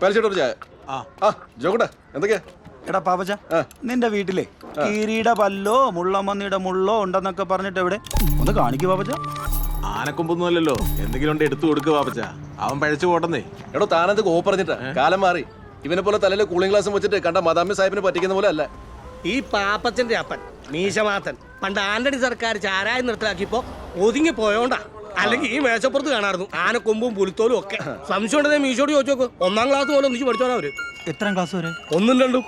പാലിച്ചോട്ടൊരു ചായ. ആ. ആ ജോക്കട്ടെ എന്തൊക്കെയാ? എടാ പാപ്പച്ച ആ. നിന്റെ വീട്ടിലെ കീരിയുടെ പല്ലോ മുള്ളമ്മന്നിയുടെ മുള്ളോ ഉണ്ടെന്നൊക്കെ പറഞ്ഞിട്ട് എവിടെ? ഒന്ന് കാണിക്കു പാപ്പച്ച ആനക്കൊമ്പൊന്നും അല്ലല്ലോ. എന്തെങ്കിലും ഉണ്ട് എടുത്തു കൊടുക്കുക പാപ്പച്ച അവൻ പഴച്ചു പോട്ടെന്നേ. എടോ താനത് കോ പറഞ്ഞിട്ടാ കാലം മാറി. ഇവനെ പോലെ തലയിൽ കൂളിംഗ് ഗ്ലാസ് വെച്ചിട്ട് കണ്ട മദാമി സാഹിബിനെ പറ്റിക്കുന്ന പോലെ അല്ല. ഈ പാപ്പച്ചന്റെ അപ്പൻ മീശമാത്തൻ പണ്ട് ആന്റണി സർക്കാർ ചാരായം നിർത്തലാക്കിയപ്പോ ഒതുങ്ങി പോയോണ്ടാ അല്ലെങ്കിൽ ഈ മേശപ്പുറത്ത് കാണാറുന്നു ആനക്കൊമ്പും പുലിത്തോലും ഒക്കെ. സംശയം ഉണ്ടെങ്കിൽ മീശോട് ചോദിച്ചു നോക്ക്. ഒന്നാം ക്ലാസ് പോലെ ഒന്നിച്ച് പഠിച്ചോളാം അവർ. എത്രാം ക്ലാസ് വരെ? ഒന്നും രണ്ടും.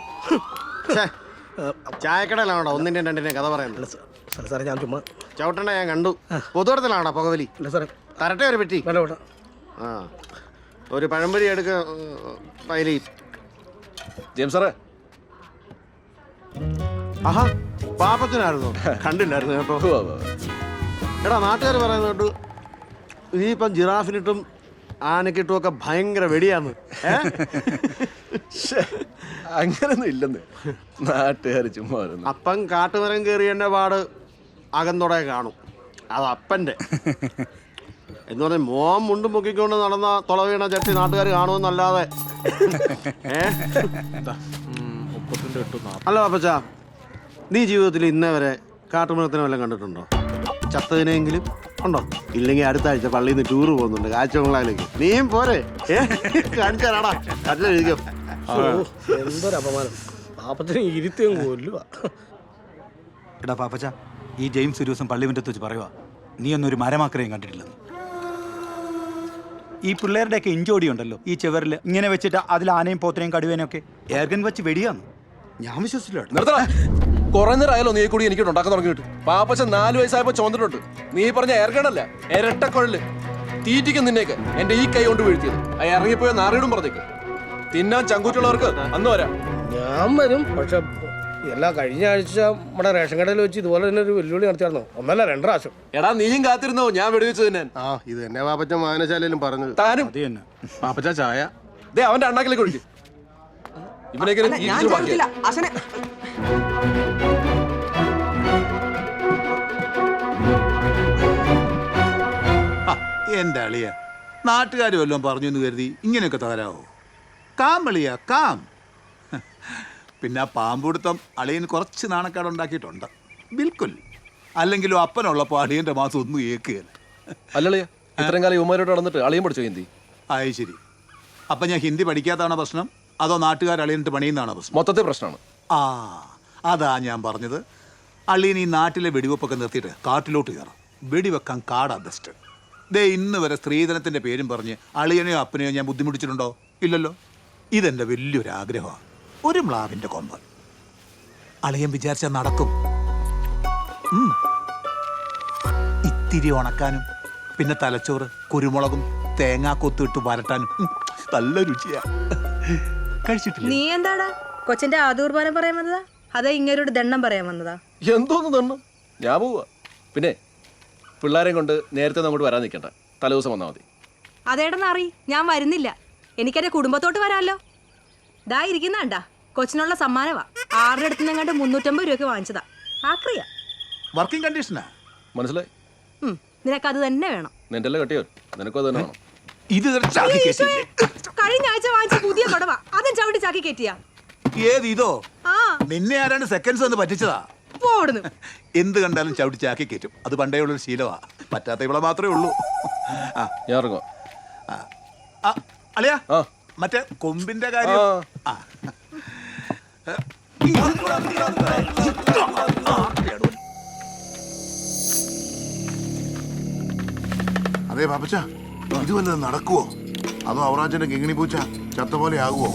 ചായക്കടയിലാണോ ഒന്നിന്റെയും രണ്ടിന്റെയും കഥ പറയുന്നത്. സാറേ സാറേ ഞാൻ ചുമ്മാ ചവിട്ടണ്ട ഞാൻ കണ്ടു. പൊതുവടത്തിലാണോ പുകവലി? അല്ല സാറേ. തരട്ടെ ഒരു വേണ്ട വേണ്ട. ആ. ഒരു പഴംപൊരി എടുക്ക പൈലി. ജെയിംസ് സാറേ. ആഹാ പാപ്പത്തിനായിരുന്നു. കണ്ടില്ലായിരുന്നു കേട്ടോ. എടാ നാട്ടുകാർ പറയുന്നത് കേട്ടു ഇനിയിപ്പം ജിറാഫിനിട്ടും ആനക്കിട്ടും ഒക്കെ ഭയങ്കര വെടിയാന്ന് അങ്ങനൊന്നും ഇല്ലെന്ന്. നാട്ടുകാർ ചുമ്മാ വരുന്നു അപ്പം കാട്ടുമരം കയറിയതിന്റെ പാട് അകന്നോടെ കാണും. അത് അപ്പന്റെ. എന്ന് പറഞ്ഞാൽ മോൻ മുണ്ടും മുക്കിക്കൊണ്ട് നടന്ന തുളവീണ ചട്ടി നാട്ടുകാർ കാണുമെന്നല്ലാതെ. അല്ല അപ്പച്ച നീ ജീവിതത്തിൽ ഇന്നേ വരെ കാട്ടുമൃഗത്തിനെ വല്ലതും കണ്ടിട്ടുണ്ടോ? ചത്തതിനെങ്കിലും ഉണ്ടോ? ഇല്ലെങ്കിൽ അടുത്ത ആഴ്ച പള്ളിയിൽ നിന്ന് ടൂറ് പോകുന്നുണ്ട്. കാഴ്ചബംഗ്ലാവിലേക്ക് നീയും പോരെ. കാണിച്ചാടാ കട്ടിലിരിക്കും ഓ, എന്തൊരു അപമാനം പാപ്പത്തിന് ഇരുത്തിയും കൊല്ലുക എടാ പാപ്പച്ച ഈ ജെയിംസ് ഒരു ദിവസം പള്ളി മുറ്റത്ത് വെച്ച് പറയുക നീ ഒന്നൊരു മരമാക്രയും കണ്ടിട്ടില്ലെന്ന്. ഈ പിള്ളേരുടെയൊക്കെ ഇഞ്ചോടി ഉണ്ടല്ലോ ഈ ചെവറിൽ ഇങ്ങനെ വെച്ചിട്ട് അതിൽ ആനയും പോത്തനെയും കടുവേനെയും ഒക്കെ എയർഗൻ വെച്ച് വെടിയാന്ന്. ഞാൻ വിശ്വസിച്ചില്ല കേട്ടോ. നിർത്തടാ കുറെ നേരം ആയാലോ നീ കൂടി എനിക്ക് ഉണ്ടാക്കാൻ തുടങ്ങിയിട്ട്? പാപ്പച്ച നാല് വയസ്സായപ്പോ ചോന്നിട്ടുണ്ട് നീ പറഞ്ഞ എയർഗണല്ല ഇരട്ടക്കൊഴൽ. തീറ്റിക്കും നിന്നേക്ക് എന്റെ ഈ കൈ കൊണ്ട് വീഴ്ത്തിയത്. ആ ഇറങ്ങിപ്പോയ നാറിയിടും പറഞ്ഞേക്ക്. തിന്നാൻ ചങ്കൂറ്റുള്ളവർക്ക് അന്ന് വരാം. ഞാൻ വരും പക്ഷെ എല്ലാ കഴിഞ്ഞ ആഴ്ച നമ്മുടെ റേഷൻ കടയിൽ വെച്ച് ഇതുപോലെ തന്നെ ഒരു വെല്ലുവിളി നടത്തിയായിരുന്നു. ഒന്നല്ല രണ്ട് പ്രാവശ്യം. എടാ നീയും കാത്തിരുന്നോ? ഞാൻ വെടിവെച്ചു തന്നെ. ആ ഇത് തന്നെ പാപ്പച്ച വായനശാലയിലും പറഞ്ഞു താനും? പാപ്പച്ച ചായ? ദേ അവന്റെ അണ്ണാക്കിലേക്ക് ഒഴിക്കും. ഇവനെങ്ങനെ എന്റെ അളിയ നാട്ടുകാർ വല്ലതും പറഞ്ഞു എന്ന് കരുതി ഇങ്ങനെയൊക്കെ തകരാവോ? കാം അളിയ കാം. പിന്നെ ആ പാമ്പുടുത്തം അളിയൻ കുറച്ച് നാണക്കേട് ഉണ്ടാക്കിയിട്ടുണ്ട്. ബിൽക്കുൽ. അല്ലെങ്കിലും അപ്പനുള്ളപ്പോൾ അളിയന്റെ മാസം ഒന്നും ഏക്കുകയില്ല അല്ലളിയ ഇത്രയും കാലം യുവമാരോട് നടന്നിട്ട് അളിയും പഠിച്ചോ ഹിന്ദി? ആയി ശരി. അപ്പം ഞാൻ ഹിന്ദി പഠിക്കാത്തതാണോ പ്രശ്നം? അതോ നാട്ടുകാർ അളിയനിട്ട് പണിയുന്നതാണോ പ്രശ്നം? മൊത്തത്തിൽ പ്രശ്നമാണ്. ആ അതാ ഞാൻ പറഞ്ഞത്. അള്ളിയൻ ഈ നാട്ടിലെ വെടിവെപ്പൊക്കെ നിർത്തിയിട്ട് കാട്ടിലോട്ട് കയറാം വെടിവെക്കാൻ കാടാ ബെസ്റ്റ് ദേ ഇന്ന് വരെ സ്ത്രീധനത്തിന്റെ പേരും പറഞ്ഞ് അളിയനെയോ അപ്പനെയോ ഞാൻ ബുദ്ധിമുട്ടിച്ചിട്ടുണ്ടോ? ഇല്ലല്ലോ. ഇതെന്റെ വലിയൊരു ആഗ്രഹമാണ് ഒരു മ്ലാവിന്റെ കൊമ്പ്. അളിയൻ വിചാരിച്ചാൽ നടക്കും. ഇത്തിരി ഉണക്കാനും പിന്നെ തലച്ചോറ് കുരുമുളകും തേങ്ങാക്കൊത്തു ഇട്ട് വരട്ടാനും. നല്ല രുചിയാ. കഴിച്ചിട്ട് നീ എന്താടാ? കൊച്ചിന്റെ ആദൂർബാനം പറയാൻ വന്നതാ? അതാ ഇങ്ങനൊരു ദണ്ണം പറയാൻ വന്നതാ? എന്തോന്ന് ദണ്ണം? ഞാൻ പോവാ. പിന്നെ പിള്ളേരെയും കൊണ്ട് നേരത്തെ ഒന്നും അങ്ങോട്ട് വരാൻ നിൽക്കണ്ട. തലേദിവസം വന്നാൽ മതി. അതേടെന്ന് അറി ഞാൻ വരുന്നില്ല. എനിക്കെന്റെ കുടുംബത്തോട്ട് വരാമല്ലോ ദാ ഇരിക്കുന്നാണ്ടാ കൊച്ചിനുള്ള സമ്മാനവാ. ആരുടെ അടുത്ത് നിന്നങ്ങാണ്ട് മുന്നൂറ്റമ്പത് രൂപയ്ക്ക് വാങ്ങിച്ചതാ. ആക്രിയ. വർക്കിംഗ് കണ്ടീഷനാ മനസ്സിലായി? ഉം, അത് തന്നെ വേണം. നിന്റെ അല്ലേ കെട്ടിയോ നിനക്കും അത് തന്നെ വേണം. ഇത് ഇതൊരു ചാക്കി കേസില്ലേ? കഴിഞ്ഞ ആഴ്ച വാങ്ങിച്ച പുതിയ കൊടവാ. അതും ചവിട്ടി ചാക്കി കയറ്റിയാ ഏത് ഇതോ? ആ. നിന്നെ ആരാണ് സെക്കൻഡ്സ് എന്ന് പറ്റിച്ചതാ? പോടുന്നു എന്ത് കണ്ടാലും ചവിട്ടി ചാക്കി കയറ്റും. അത് പണ്ടേ ഉള്ളൊരു ശീലമാ. പറ്റാത്ത ഇവിടെ മാത്രമേ ഉള്ളൂ. ആ. ഞാൻ ഇറങ്ങുക ആ. ആ, അളിയാ ആ. മറ്റേ കൊമ്പിന്റെ കാര്യം. ആ. അതെ പാപ്പച്ച. ഇത് വല്ലതും നടക്കുവോ? അതോ അവറാച്ചന്റെ കിങ്ങിണി പൂച്ച ചത്ത പോലെ ആകുവോ?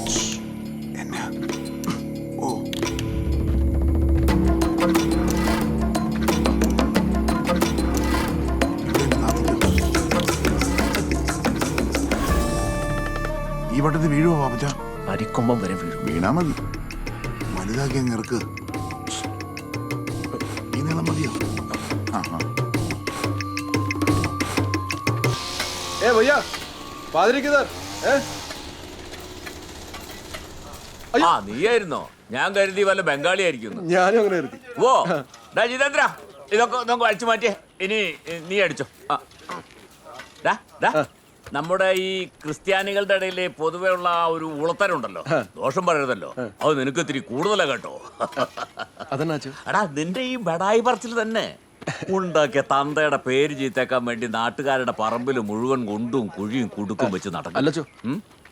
ഈ വട്ടത്തിൽ വീഴുവോ പാപ്പച്ച അരിക്കൊമ്പം വരെ വീഴും. വീണാ മതി. വലുതാക്കി അങ്ങ് ഇറക്ക് ഈ നീളം മതിയോ? ആ ആ. ഏ വയ്യ. പാതിരിക്കുന്നർ ഏ? ആ നീയായിരുന്നോ? ഞാൻ കരുതി വല്ല ബംഗാളി ആയിരിക്കുന്നു. ഞാനും അങ്ങനെ കരുതി. ഓ ഡാ ജിതേന്ദ്ര ഇതൊക്കെ നമുക്ക് അടിച്ചു മാറ്റിയേ. ഇനി നീ അടിച്ചോ. ആ. ഡാ, ഡാ, നമ്മുടെ ഈ ക്രിസ്ത്യാനികളുടെ ഇടയിലെ പൊതുവെ ഉള്ള ആ ഒരു ഉളത്തരുണ്ടല്ലോ. ദോഷം പറയരുതല്ലോ. അത് നിനക്ക് ഇത്തിരി കൂടുതലാ കേട്ടോ. അതെന്നാച്ചു എടാ നിന്റെ ഈ ബടായി പറച്ചിൽ തന്നെ. ഉണ്ടാക്കിയ തന്തയുടെ പേര് ചീത്തേക്കാൻ വേണ്ടി നാട്ടുകാരുടെ പറമ്പിൽ മുഴുവൻ കൊണ്ടും കുഴിയും കുടുക്കും വെച്ച് നടക്കും. അല്ലച്ചോ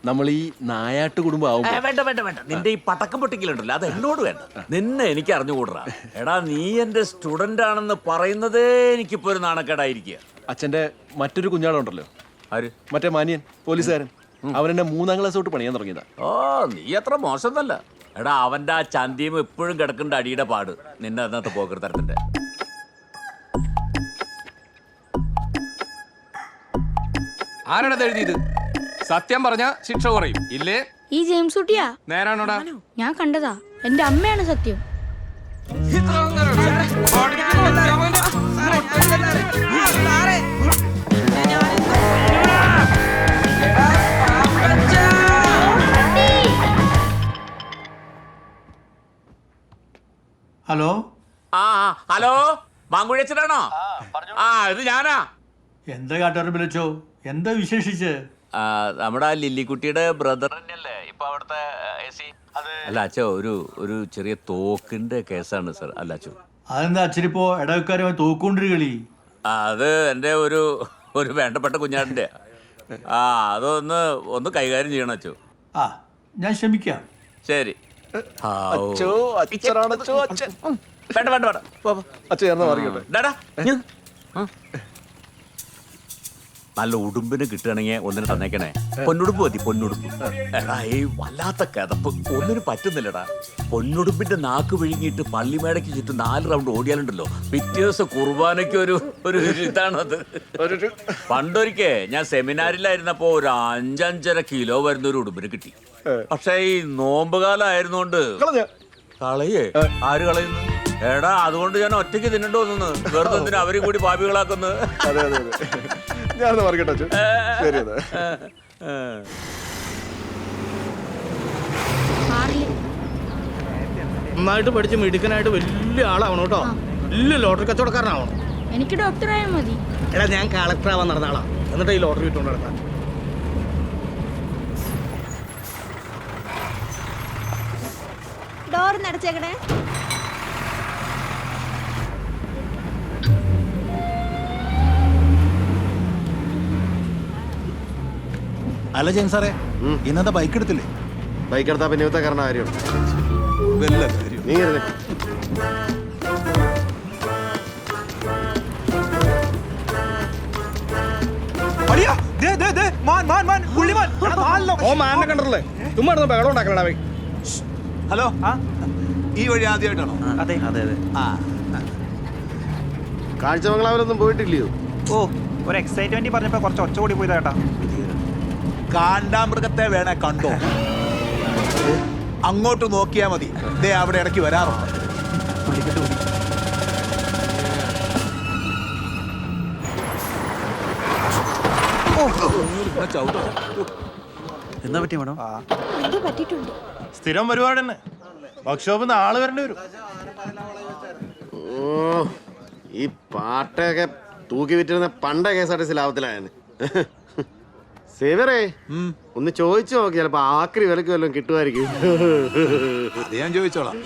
നമ്മൾ ഈ നായാട്ട് കുടുംബം ഏ, വേണ്ട വേണ്ട വേണ്ട. നിന്റെ ഈ പടക്കം പൊട്ടിക്കലുണ്ടല്ലോ. അത് എന്നോട് വേണ്ട. നിന്നെ എനിക്ക് അറിഞ്ഞുകൂടാ. എടാ നീ എന്റെ സ്റ്റുഡന്റ് ആണെന്ന് പറയുന്നതേ എനിക്കിപ്പോ ഒരു നാണക്കേടായിരിക്കുക അച്ഛന്റെ മറ്റൊരു കുഞ്ഞാളുണ്ടല്ലോ ആര്? മറ്റേ മാനിയൻ പോലീസുകാരൻ. അവൻ എന്നെ മൂന്നാം ക്ലാസ് തൊട്ട് പണിയാൻ തുടങ്ങിയതാ. ഓ നീ അത്ര മോശമൊന്നല്ല എടാ അവന്റെ ആ ചന്തിയും എപ്പോഴും കിടക്കേണ്ട അടിയുടെ പാട്. നിന്നെ അതിനകത്ത് പോക്കരുത്തരത്തിന്റെ ആരാണത് എഴുതിയത്? സത്യം പറഞ്ഞ ശിക്ഷ കുറയും. ഇല്ലേ? ഈ ജെയിംസ് കുട്ടിയാ? നേരാണോടാ? ഞാൻ കണ്ടതാ. എന്റെ അമ്മയാണ് സത്യം. ഹലോ? ആ ഹലോ? മാങ്കുഴിയച്ചനാണോ? ആ ഇത് ഞാനാ. എന്താ കാട്ടുകാരൻ വിളിച്ചോ? എന്താ വിശേഷിച്ച്? നമ്മുടെ ആ ലില്ലിക്കുട്ടിയുടെ ബ്രദർ തന്നെയല്ലേ? ഇപ്പൊ അവിടുത്തെ എസി അല്ല അച്ഛ ഒരു ഒരു ചെറിയ തോക്കിന്റെ കേസാണ് സർ. അല്ല അച്ഛൻ അതെന്താ അച്ഛനിപ്പോ ഇടവക്കാരുമായി തോക്കൊണ്ടിരി കളി? അത് എന്റെ ഒരു ഒരു വേണ്ടപ്പെട്ട കുഞ്ഞാടിന്റെ ആ അതൊന്ന് ഒന്ന് കൈകാര്യം ചെയ്യണം അച്ഛോ. ആ ഞാൻ ശ്രമിക്കാം. ശരി. അച്ഛോ അച്ഛനാണച്ചോ അച്ഛൻ വേണ്ട വേണ്ട വേണ്ട. പോ, പോ. അച്ഛൻ ചേർന്ന് മാറിയോട്ടെ ഡാടാ. നല്ല ഉടുമ്പിന് കിട്ടുകയാണെങ്കിൽ ഒന്നിന് തന്നേക്കണേ. പൊന്നുടുപ്പ് മതി എടാ ഈ വല്ലാത്ത കിതപ്പ്. ഒന്നിനും പറ്റുന്നില്ലടാ. പൊന്നുടുപ്പിന്റെ നാക്ക് വിഴുങ്ങിയിട്ട് പള്ളിമേടയ്ക്ക് ചുറ്റും നാല് റൗണ്ട് ഓടിയാലുണ്ടല്ലോ. പിറ്റേ ദിവസം കുർബാനയ്ക്ക് ഒരു ഒരു ഇതാണത്. പണ്ടൊരിക്കേ ഞാൻ സെമിനാറിലായിരുന്നപ്പോ ഒരു അഞ്ചഞ്ചര കിലോ വരുന്ന ഒരു ഉടുമ്പിന് കിട്ടി. പക്ഷേ ഈ നോമ്പുകാലം ആയിരുന്നോണ്ട് കളയേ. ആര് കളയുന്നു? എടാ അതുകൊണ്ട് ഞാൻ ഒറ്റയ്ക്ക് തിന്നണ്ടോ നിന്ന് വെറുതെ എന്തിനാ അവരും കൂടി പാപികളാക്കുന്നത് അതെ പറയട്ടെ അച്ഛൻ? ശരി നന്നായിട്ട് പഠിച്ച് മിടുക്കനായിട്ട് വലിയ ആളാവണം കേട്ടോ. വലിയ ലോട്ടറി കച്ചവടക്കാരനാവണം. എനിക്ക് ഡോക്ടറായാൽ മതി. എടാ ഞാൻ കളക്ടർ ആവാൻ നടന്ന ആളാ. എന്നിട്ട് ഈ ലോട്ടറി വിട്ടുകൊണ്ട് നടക്കാം. ഡോർ നടച്ചേക്കണേ. അല്ല ജെയിംസ് സാറേ ഇന്നത്തെ ബൈക്ക് എടുത്തില്ലേ? ബൈക്ക് എടുത്താൽ പിന്നെ ഇവത്തെ കാരണം കാര്യം. വല്ല കാര്യം. നീ ഹലോ ഈ വഴി ആദ്യമായിട്ടാണോ? അതെ അതെ അതെ. ആ കാഴ്ചമംഗലാവിലൊന്നും പോയിട്ടില്ലയോ? ഓ ഒരു എക്സൈറ്റ്മെന്റ് പറഞ്ഞപ്പോ കുറച്ച് ഒച്ച കൂടി പോയതാ കേട്ടാ. കാണ്ടാമൃഗത്തെ വേണേ കണ്ടോ? അങ്ങോട്ട് നോക്കിയാ മതി. ദേ അവിടെ ഇടയ്ക്ക് വരാറുണ്ട്. എന്താ പറ്റി മേഡം? സ്ഥിരം പരിപാടി തന്നെ. വർക്ക്ഷോപ്പിൽ നിന്ന് ആൾ വരേണ്ടി വരും. ഓ ഈ പാട്ടൊക്കെ തൂക്കി വിറ്റിരുന്ന പണ്ട K S R T C ലാഭത്തിലായാണ് സേവറേ ഒന്ന് ചോദിച്ചു നോക്കി ചിലപ്പോ ആക്രി വിലക്ക് വല്ലതും കിട്ടുമായിരിക്കും. അത് ഞാൻ ചോദിച്ചോളാം.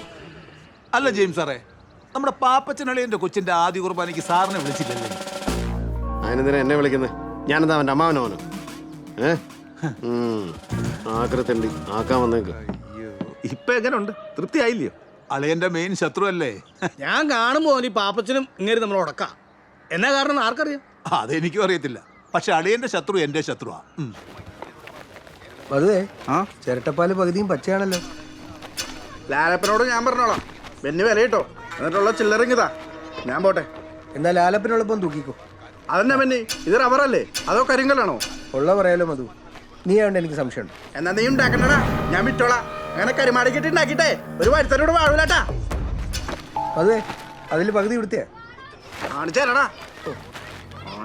അല്ല ജെയിംസ് സാറേ നമ്മുടെ പാപ്പച്ചനളിയന്റെ കൊച്ചിന്റെ ആദ്യ കുർബാനയ്ക്ക് സാറിനെ വിളിച്ചില്ലല്ലേ? അതിനെന്തിനാ എന്നെ വിളിക്കുന്നത് ഞാനെന്താ അവന്റെ അമ്മാവനോനോ ഏ. ആക്രത്തണ്ടി ആക്കാൻ വന്നേക്ക്. ഇപ്പൊ എങ്ങനെയുണ്ട് തൃപ്തി ആയില്ലയോ അളിയന്റെ മെയിൻ ശത്രു അല്ലേ ഞാൻ കാണുമ്പോൾ ഈ പാപ്പച്ചനും ഇങ്ങനെ നമ്മൾ ഉടക്കാം. എന്നാ കാരണം ആർക്കറിയാം? അതെനിക്കും അറിയത്തില്ല. പക്ഷെ അളിയന്റെ ശത്രു എന്റെ ശത്രുവാ. ഉം. ആ? ചിരട്ടപ്പാൽ പകുതിയും പച്ചയാണല്ലോ. ലാലപ്പനോട് ഞാൻ പറഞ്ഞോളാം. വെന്നു വില കേട്ടോ എന്നിട്ടുള്ള ചില്ലറിങ്ങിതാ ഞാൻ പോട്ടെ. എന്നാ ലാലപ്പനോടൊപ്പം തൂക്കിക്കോ. അതന്നെ പിന്നെ ഇത് റബ്ബറല്ലേ? അതോ കരിങ്കല്ലാണോ? ഉള്ള പറയാലോ മധു നീ ആവണ്ട എനിക്ക് സംശയമുണ്ട്. എന്നാ നീ ഉണ്ടാക്കണ്ടടാ. ഞാൻ വിട്ടോളാം അങ്ങനെ കരിമാടിക്കിട്ട് കെട്ടി ഉണ്ടാക്കിട്ടെ ഒരു വരുത്തനോട് വാഴൂലട്ടാ. അതെ അതിൽ പകുതി കൊടുത്തേ കാണിച്ചാലടാ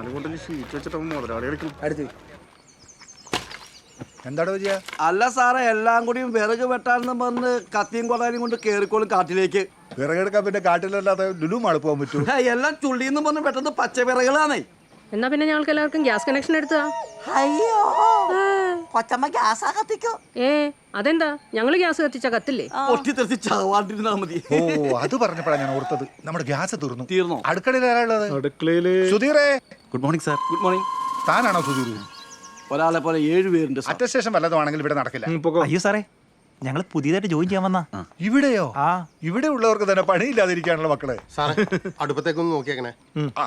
ആലുകൊണ്ടിൽ ഷീറ്റ് വെച്ചിട്ട് മുതലാളി കളിക്കും. അടുത്ത് എന്താടോ ചെയ്യാ അല്ല സാറേ എല്ലാം കൂടി വിറക് വെട്ടാനെന്ന് വന്ന് കത്തിയും കൊള്ളാനും കൊണ്ട് കേറിക്കോളും കാട്ടിലേക്ക്. വിറകെടുക്കാൻ പിന്നെ കാട്ടിലല്ലാതെ ലുലു മാൾ പോകാൻ പറ്റൂ. ഹേ, എല്ലാം ചുള്ളിന്ന് പറഞ്ഞ് പെട്ടെന്ന് പച്ച വിറകളാണേ എന്നാ പിന്നെ ഞങ്ങൾക്ക് എല്ലാവർക്കും ഗ്യാസ് കണക്ഷൻ എടുത്താ അയ്യോ കൊച്ചമ്മ ഗ്യാസാ കത്തിക്കോ? ഏ അതെന്താ? ഞങ്ങൾ ഗ്യാസ് കത്തിച്ച കത്തില്ലേ? പൊട്ടിത്തെറിച്ച് ചാവാണ്ടിരുന്നാ മതി. ഓ അത് പറഞ്ഞപ്പോഴാണ് ഞാൻ ഓർത്തത്. നമ്മുടെ ഗ്യാസ് തീർന്നു. തീർന്നോ? അടുക്കളയിൽ അടുക്കളയിൽ സുധീറേ. Good morning sir good morning താനാണോ Sudheer ഒരാളെ പോലെ ഏഴ് പേരുണ്ട് സാർ അറ്റസ്റ്റേഷൻ വല്ലതുമാണെങ്കിൽ ഇവിടെ നടക്കില്ല. അയ്യോ സാറേ. ഞങ്ങൾ പുതിയതായിട്ട് ജോയിൻ ചെയ്യാൻ വന്നാ. ഇവിടെയോ? ആ. ഇവിടെ ഉള്ളവർക്ക് തന്നെ പണിയില്ലാതിരിക്കാനുള്ള മക്കൾ. അടുപ്പത്തേക്കൊന്ന് നോക്കിയേക്കണേ. ആ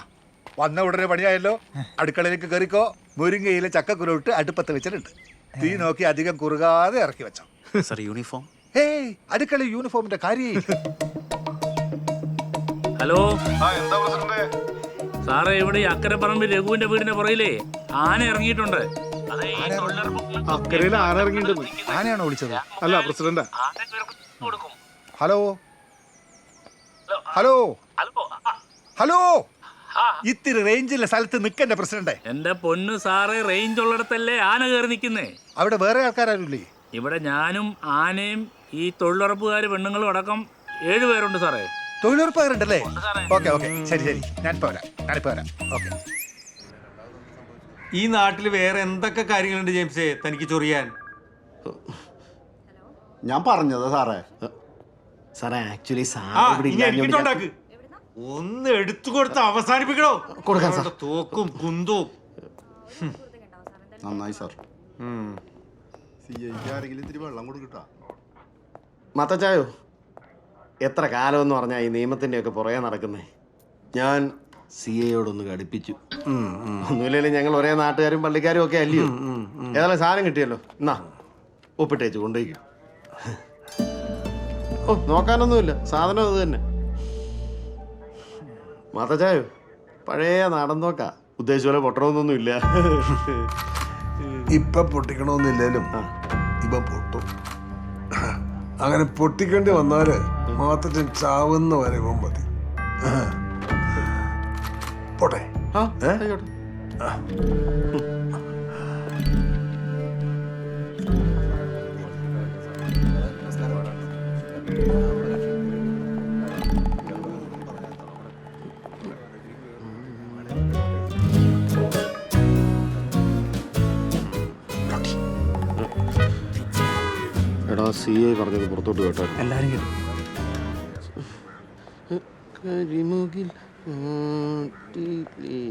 വന്ന ഉടനെ പണിയായല്ലോ. അടുക്കളയിലേക്ക് കയറിക്കോ മുരിങ്ങയിലെ ചക്കക്കുരുട്ട് അടുപ്പത്ത് വെച്ചിട്ടുണ്ട്. തീ നോക്കി അധികം കുറുകാതെ ഇറക്കി വെച്ചോ. സാർ യൂണിഫോം ഏയ് അടുക്കള യൂണിഫോമിന്റെ കാര്യം ഹലോ സാറേ ഇവിടെ ഈ അക്കരപ്പറമ്പിൽ രഘുവിന്റെ വീടിന്റെ പുറയിലേ ആന ഇറങ്ങിയിട്ടുണ്ട്. അക്കരയിൽ ആന ഇറങ്ങിയിട്ടുണ്ട്. ആനയാണോ വിളിച്ചത്? അല്ല പ്രസിഡന്റാ. ഹലോ? Hello hello? ഇത്തിരി റേഞ്ചിലെ സ്ഥലത്ത് നിക്കണ്ട പ്രസിഡന്റ്. എന്റെ പൊന്നു സാറേ റേഞ്ച് ഉള്ളിടത്തല്ലേ ആന കയറി നിൽക്കുന്നേ അവിടെ വേറെ ആൾക്കാരല്ലേ ഇവിടെ ഞാനും ആനയും ഈ തൊഴിലുറപ്പുകാർ പെണ്ണുങ്ങളും അടക്കം ഏഴ് പേരുണ്ട് സാറേ തൊഴിലുറപ്പുകാരുണ്ടല്ലേ? Okay okay. ശരി ശരി. ഞാനിപ്പോ വരാം. ഞാനിപ്പോ വരാം. ഓക്കെ. ഈ നാട്ടിൽ വേറെ എന്തൊക്കെ കാര്യങ്ങളുണ്ട് ജെയിംസേ? തനിക്ക് ചൊറിയാൻ. ഞാൻ പറഞ്ഞത് സാറേ. സാറേ ആക്ച്വലി ആ ഇനി ഞാൻ- ഒന്ന് എടുത്തു കൊടുത്ത് അവസാനിപ്പിക്കണോ? കൊടുക്കാൻ സാർ. അവരുടെ തോക്കും കുന്തവും. നന്നായി സാർ. ആരെങ്കിലും ഇത്തിരി വെള്ളം കൊടുക്കട്ടാ? മത്തച്ചായോ എത്ര കാലം എന്ന് പറഞ്ഞാൽ ഈ നിയമത്തിന്റെ ഒക്കെ പുറകെ നടക്കുന്നേ? ഞാൻ സി എയോടൊന്ന് കടുപ്പിച്ചു. ഒന്നുമില്ലെങ്കിലും ഞങ്ങൾ ഒരേ നാട്ടുകാരും പള്ളിക്കാരും ഒക്കെ അല്ലയോ? ഏതായാലും സാധനം കിട്ടിയല്ലോ. എന്നാ ഒപ്പിട്ടേച്ച് കൊണ്ടുപോയിക്കും. ഓ നോക്കാനൊന്നുമില്ല. സാധനം അത് തന്നെ. മാതച്ചായോ പഴയ നാടൻ നോക്കാ ഉദ്ദേശിച്ച പോലെ പൊട്ടണമെന്നൊന്നും ഇല്ല. ഇപ്പൊ പൊട്ടിക്കണമെന്നില്ലേലും ഇപ്പൊ പൊട്ടും. അങ്ങനെ പൊട്ടിക്കേണ്ടി വന്നാൽ മാത്രം ചാവുന്ന വരെ മതി. പോട്ടെ. എടാ സി ഐ പറഞ്ഞത് പുറത്തോട്ട് കേട്ടോ. എല്ലാരും കേട്ടു. കരിമുകിൽ ആട്ടിലേ